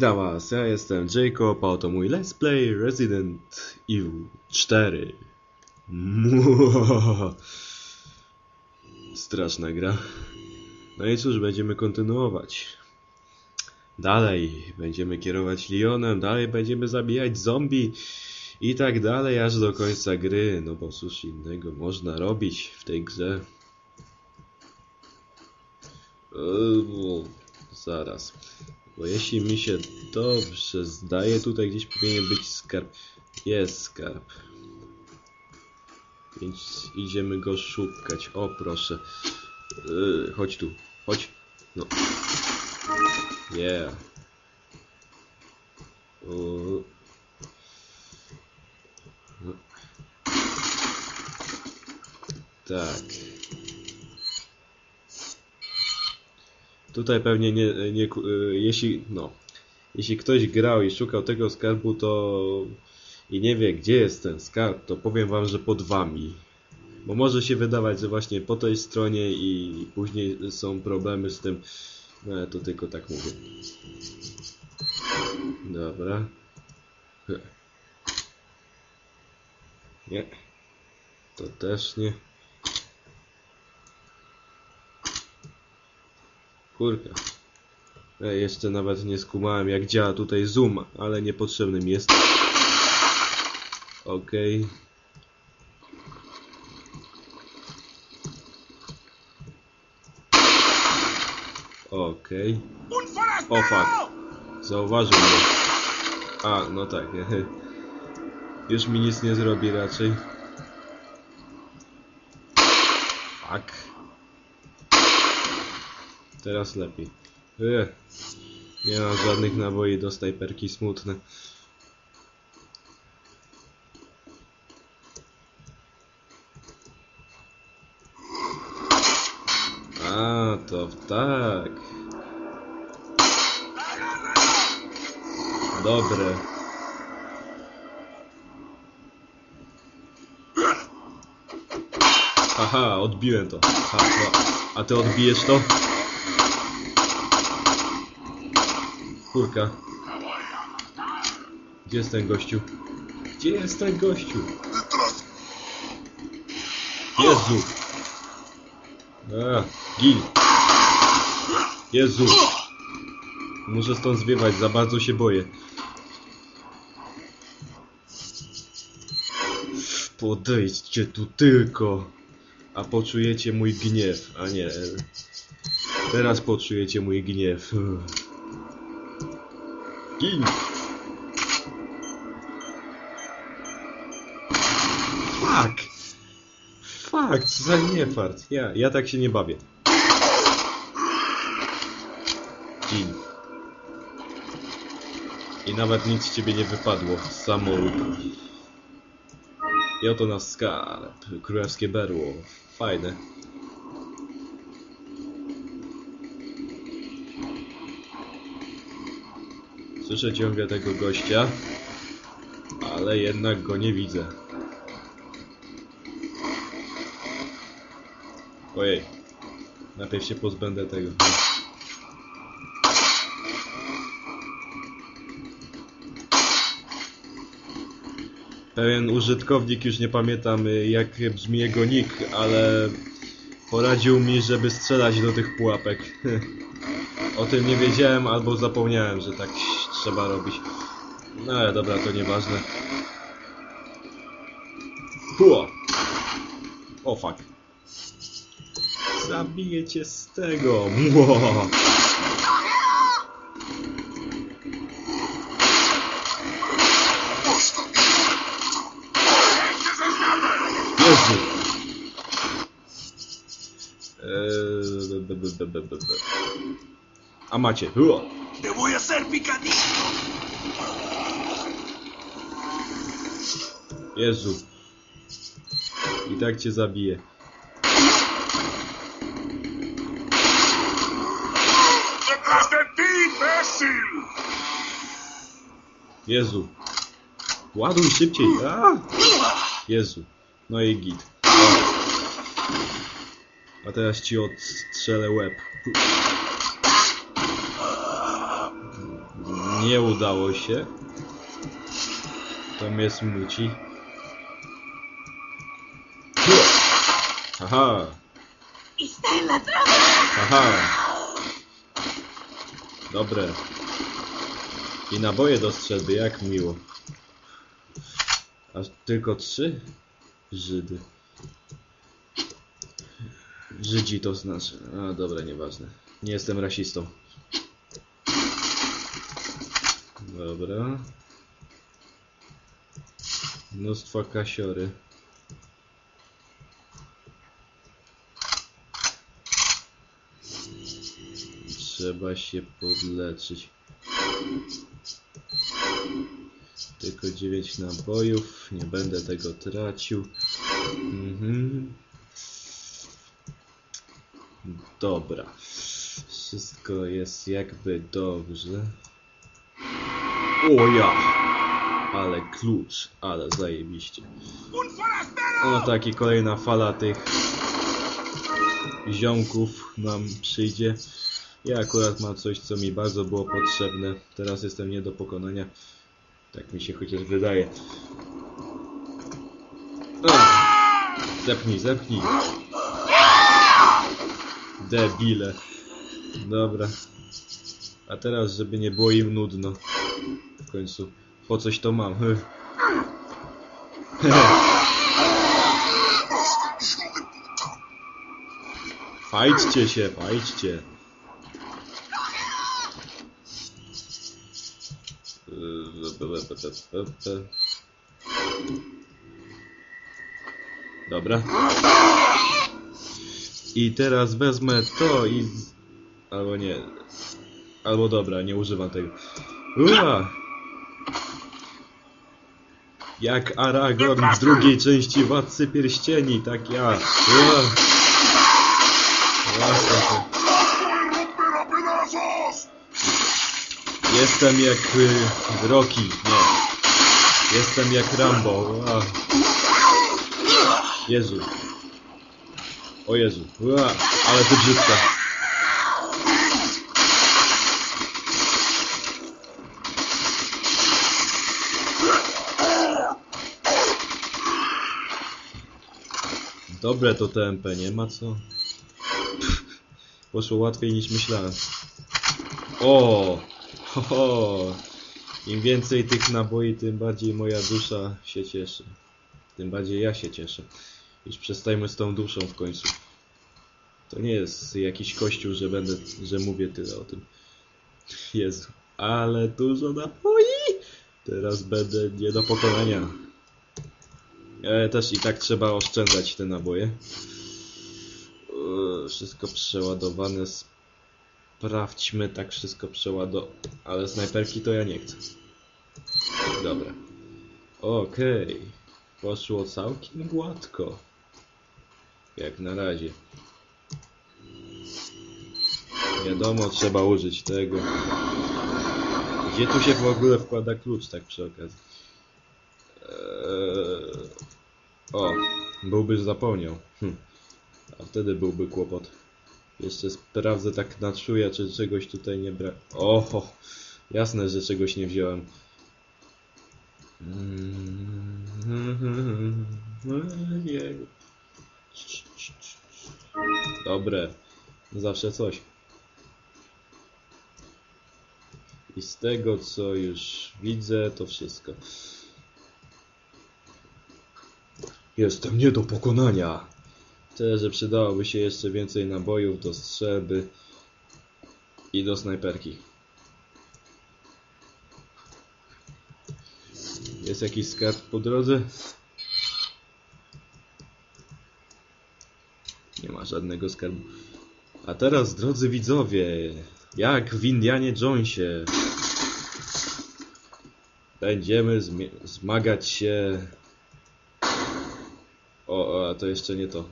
Witam was, ja jestem Jacob, a oto mój Let's Play Resident Evil 4. Muahaha. Straszna gra. No i cóż, będziemy kontynuować. Dalej będziemy kierować Leonem, dalej będziemy zabijać zombie i tak dalej, aż do końca gry. No bo cóż innego można robić w tej grze. Eee, zaraz. Bo jeśli mi się dobrze zdaje, tutaj gdzieś powinien być skarb. Jest skarb. Więc idziemy go szukać. O, proszę. Yy, chodź tu. Chodź. No. Yeah. No. Tak. Tutaj pewnie nie, nie y, jeśli, no, jeśli ktoś grał i szukał tego skarbu, to i nie wie, gdzie jest ten skarb, to powiem wam, że pod wami. Bo może się wydawać, że właśnie po tej stronie i później są problemy z tym, no ale to tylko tak mówię. Dobra. Nie. To też nie. Kurka. Ja jeszcze nawet nie skumałem jak działa tutaj zoom, ale niepotrzebny mi jest. Okej. Okej. O fuck. Zauważył mnie. A, no tak. Już mi nic nie zrobi raczej. Fuck. Teraz lepiej. Ech. Nie mam żadnych naboi do snajperki, smutne. A, to tak. Dobre. Haha, odbiłem to. Ha, ha. A ty odbijesz to? Kurka. Gdzie jest ten gościu? Gdzie jest ten gościu? Jezu! A, gin! Jezu! Muszę stąd zwiewać, za bardzo się boję. Podejdźcie tu tylko, a poczujecie mój gniew, a nie... Teraz poczujecie mój gniew. Gin! Fuck! Fuck, co za niefart. Ja, ja tak się nie bawię. Gin. I nawet nic z ciebie nie wypadło. Samouk. I oto nasz skarb. Królewskie berło. Fajne. Słyszę ciągle tego gościa, ale jednak go nie widzę. Ojej. Najpierw się pozbędę tego. Pewien użytkownik, już nie pamiętam y, jak brzmi jego nick, ale poradził mi, żeby strzelać do tych pułapek. O tym nie wiedziałem albo zapomniałem, że tak trzeba robić. No ale dobra, to nieważne. Pua! O fuck. Zabiję cię z tego. Mło. Jezu. Eee. A macie. Ua. ¡Te voy a hacer picadillo! Jezu. I tak cię zabiję. ¡Detrás de ti, imbécil! Jezu. Ładuj szybciej. A! Jezu. No i git. A teraz ci odstrzelę łeb. Nie udało się. To mnie smuci. Aha, en la trampa. aha. Dobre. I naboje do strzelby, jak miło. Aż tylko trzy? Żydy. Żydzi to znaczy. A dobra, nieważne. Nie jestem rasistą. Dobra. Mnóstwo kasiory. Trzeba się podleczyć. Tylko 9 nabojów. Nie będę tego tracił. Mhm. Dobra. Wszystko jest jakby dobrze. O ja! Ale klucz, ale zajebiście. No tak i kolejna fala tych ziomków nam przyjdzie. Ja akurat mam coś, co mi bardzo było potrzebne. Teraz jestem nie do pokonania. Tak mi się chociaż wydaje. O! Zepnij, zepnij. Debile. Dobra. A teraz, żeby nie było im nudno. W końcu. Po coś to mam. Fajcie się, fajcie. Dobra. I teraz wezmę to i... Albo nie. Albo dobra, nie używam tego. Ua! Jak Aragorn w drugiej części Władcy Pierścieni, tak ja. A pedazos! Jestem jak y, Rocky, nie. Jestem jak Rambo. Ua. Jezu. O Jezu. Ale to brzydka. Dobre to TMP, nie ma co. Poszło łatwiej niż myślałem. O! Ho, ho. Im więcej tych naboi, tym bardziej moja dusza się cieszy. Tym bardziej ja się cieszę. Już przestajmy z tą duszą w końcu. To nie jest jakiś kościół, że będę, że mówię tyle o tym. Jezu, ale dużo naboi! Teraz będę nie do pokonania. Ale też i tak trzeba oszczędzać te naboje. Eee, Wszystko przeładowane. Sprawdźmy tak wszystko przełado... Ale snajperki to ja nie chcę. Dobra. Okej. Poszło całkiem gładko. Jak na razie. Wiadomo, trzeba użyć tego. Gdzie tu się w ogóle wkłada klucz, tak przy okazji? Eee... O, byłby zapomniał. Hm. A wtedy byłby kłopot. Jeszcze sprawdzę tak na czuja, czy czegoś tutaj nie brak. Oho, jasne, że czegoś nie wziąłem. Dobre, zawsze coś. I z tego, co już widzę, to wszystko. Jestem nie do pokonania. Tyle, że przydałoby się jeszcze więcej nabojów do strzelby i do snajperki. Jest jakiś skarb po drodze? Nie ma żadnego skarbu. A teraz, drodzy widzowie, jak w Indianie Jonesie będziemy zmagać się... O, a to jeszcze nie to.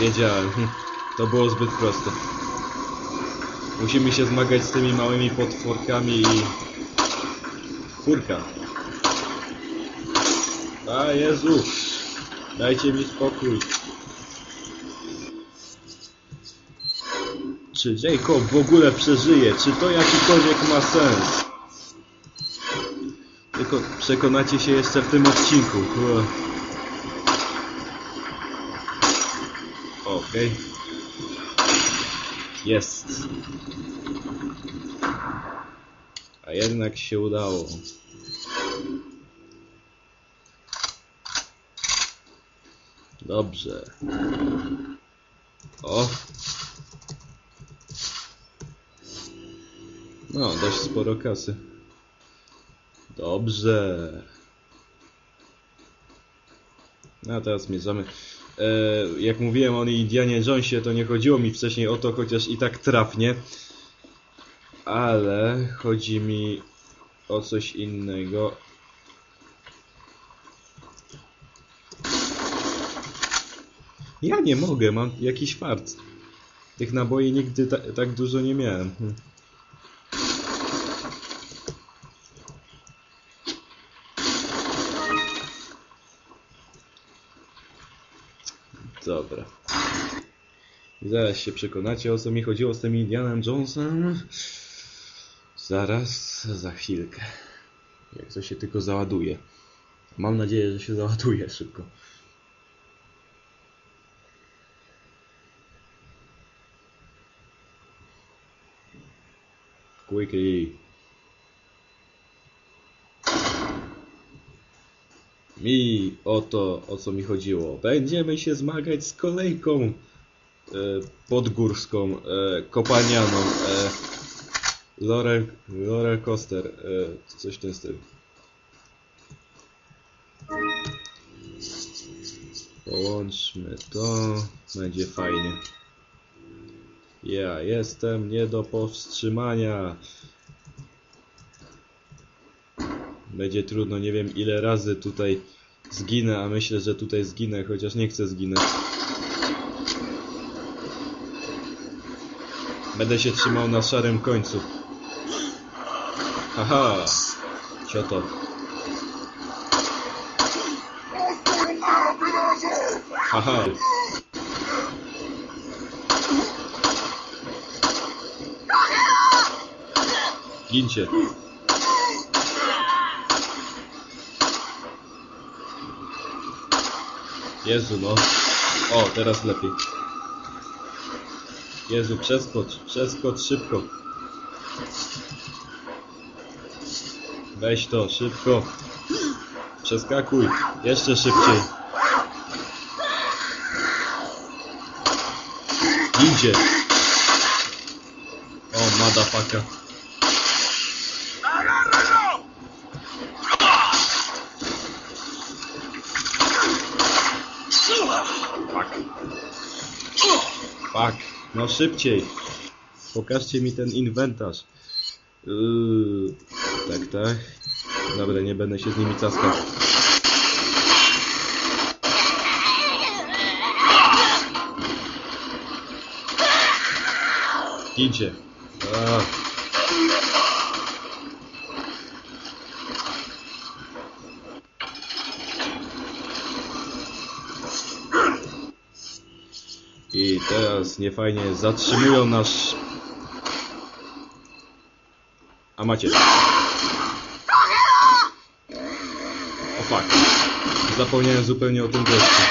Wiedziałem. To było zbyt proste. Musimy się zmagać z tymi małymi potworkami i... Kurka. A Jezu! Dajcie mi spokój. czy Jacob w ogóle przeżyje? Czy to jakikolwiek ma sens? Tylko przekonacie się jeszcze w tym odcinku. Okej. Jest. A jednak się udało. Dobrze. O. No, dość sporo kasy. Dobrze. No, teraz zmierzamy. E, jak mówiłem o Indianie Jonesie, to nie chodziło mi wcześniej o to, chociaż i tak trafnie. Ale chodzi mi o coś innego. Ja nie mogę, mam jakiś fart. Tych naboi nigdy ta, tak dużo nie miałem. Dobra. I zaraz się przekonacie o co mi chodziło z tym Indianem Jonesem. Zaraz, za chwilkę. Jak to się tylko załaduje. Mam nadzieję, że się załaduje szybko. Quickly. Mi o to, o co mi chodziło. Będziemy się zmagać z kolejką e, podgórską, e, kopalnianą, e, Laurel, e, coś w ten styl. Połączmy to, będzie fajnie. Ja jestem nie do powstrzymania. Będzie trudno, nie wiem ile razy tutaj zginę, a myślę, że tutaj zginę, chociaż nie chcę zginąć. Będę się trzymał na szarym końcu. Haha! Cioto. Haha! Gincie. Jezu, no. O, teraz lepiej. Jezu, przeskocz, przeskocz szybko. Weź to, szybko. Przeskakuj, jeszcze szybciej. Idzie. O, madafaka. No szybciej. Pokażcie mi ten inwentarz. Yy, tak, tak. Dobra, nie będę się z nimi caskał. Gincie. A. I teraz niefajnie zatrzymują nasz... A macie. O fuck. Zapomniałem zupełnie o tym gościu.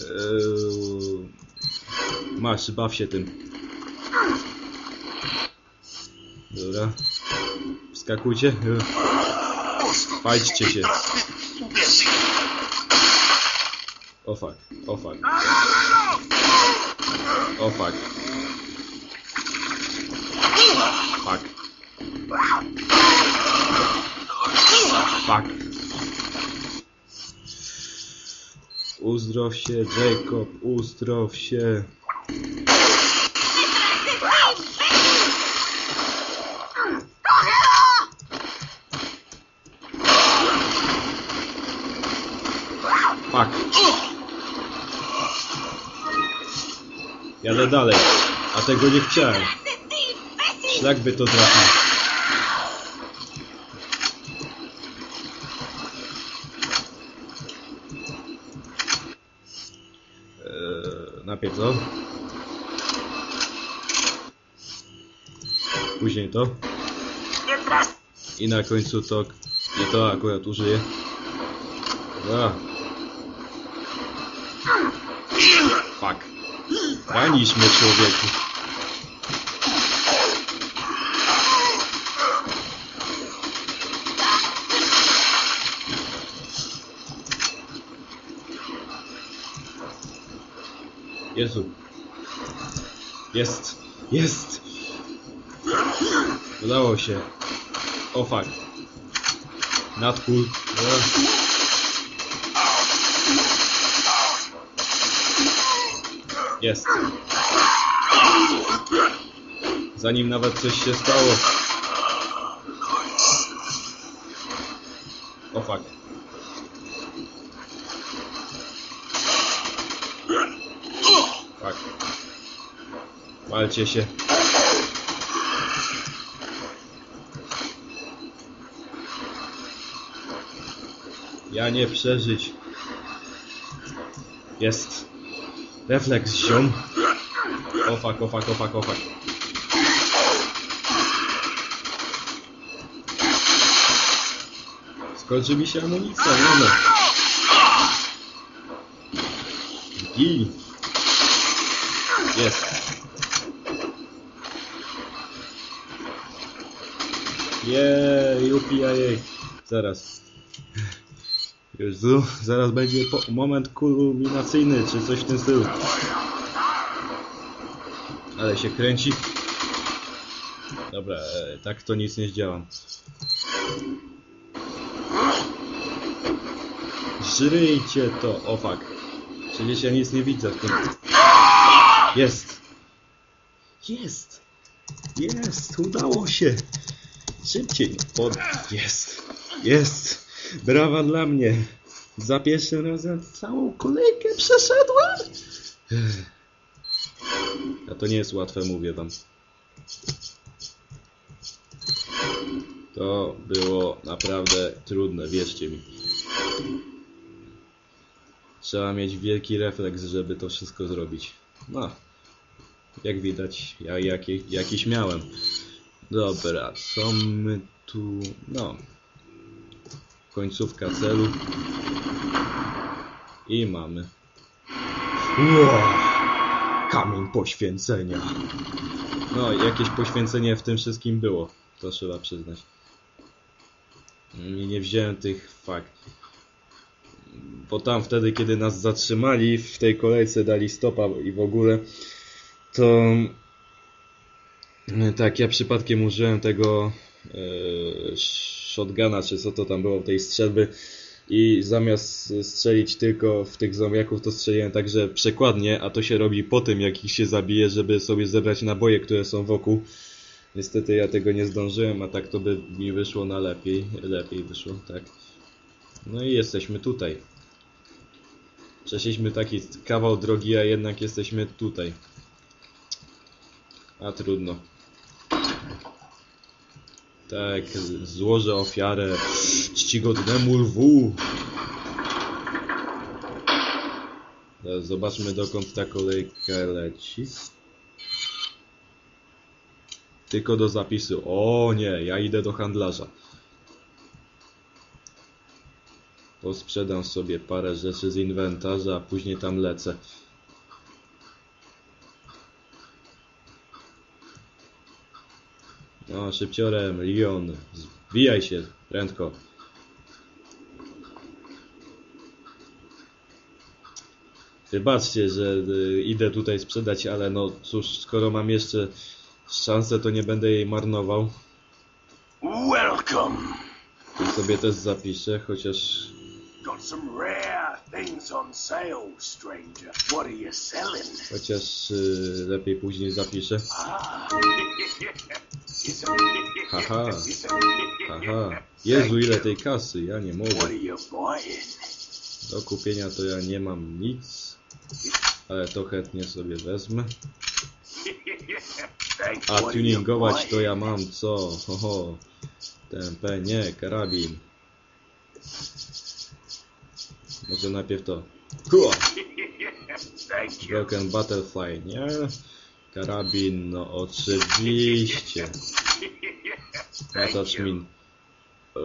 Eee... Masz, baw się tym. Dobra. Wskakujcie. Fajdźcie się. O fuck, o fuck, o fuck. Fuck. Fuck. Uzdrow się, Jacob, uzdrow się. Jadę dalej. A tego nie chciałem. Szlak by to trafił. Eee, najpierw to. Później to. I na końcu to. I to akurat użyję. Dobra. Mnie człowieku. Jezu. Jest. Jest. Udało się. O fuck. Not cool. E. Jest. Zanim nawet coś się stało. O fuck. Fuck. Walcie się. Ja nie przeżyć. Jest. Refleks ziom. O fuck, o fuck. Skończy mi się amunicja, no. Gin. Jest. Jej, UPIA. Zaraz. Jezu, zaraz będzie moment kulminacyjny, czy coś w tym stylu. Ale się kręci. Dobra, e, tak to nic nie zdziałam. Żryjcie to, o fuck. Przecież ja nic nie widzę w tym. Jest! Jest! Jest! Udało się! Szybciej! Pod... Jest! Jest! Brawa dla mnie! Za pierwszym razem całą kolejkę przeszedłem! A to nie jest łatwe, mówię wam. To było naprawdę trudne, wierzcie mi. Trzeba mieć wielki refleks, żeby to wszystko zrobić. No, jak widać, ja jaki, jakiś miałem. Dobra, co my tu... No, końcówka celu. I mamy. Wow, kamień poświęcenia. No, jakieś poświęcenie w tym wszystkim było. To trzeba przyznać. I nie wziąłem tych fakt. Bo tam wtedy, kiedy nas zatrzymali w tej kolejce, dali stopa i w ogóle, to tak, ja przypadkiem użyłem tego e, shotguna, czy co to tam było, tej strzelby i zamiast strzelić tylko w tych zombiaków, to strzeliłem także przekładnie, a to się robi po tym, jak ich się zabije, żeby sobie zebrać naboje, które są wokół. Niestety ja tego nie zdążyłem, a tak to by mi wyszło na lepiej. Lepiej wyszło, tak. No i jesteśmy tutaj. Przeszliśmy taki kawał drogi, a jednak jesteśmy tutaj. A trudno. Tak, złożę ofiarę czcigodnemu lwu. Zobaczmy dokąd ta kolejka leci. Tylko do zapisu. O nie, ja idę do handlarza. Posprzedam sobie parę rzeczy z inwentarza, a później tam lecę. No, szybciorem, Leon. Zbijaj się, prędko. Wybaczcie, że y, idę tutaj sprzedać, ale no cóż, skoro mam jeszcze szansę, to nie będę jej marnował. Welcome. I sobie też zapiszę, chociaż Got some rare things on sale, stranger. What are you selling? chociaż y, lepiej później zapiszę. Ah. Haha. Haha. Jezu, ile tej kasy, ja nie mogę. Do kupienia to ja nie mam nic, ale to chętnie sobie wezmę. A tuningować to ja mam co? Hoho. TMP, nie, karabin. Może najpierw to. Hua! Broken Butterfly, nie? Karabin, no oczywiście. You. min. Eee,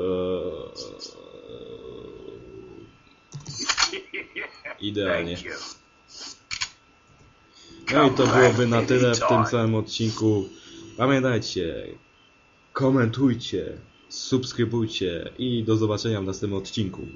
Idealnie. No i to byłoby na tyle w tym samym odcinku. Pamiętajcie, komentujcie, subskrybujcie i do zobaczenia w następnym odcinku.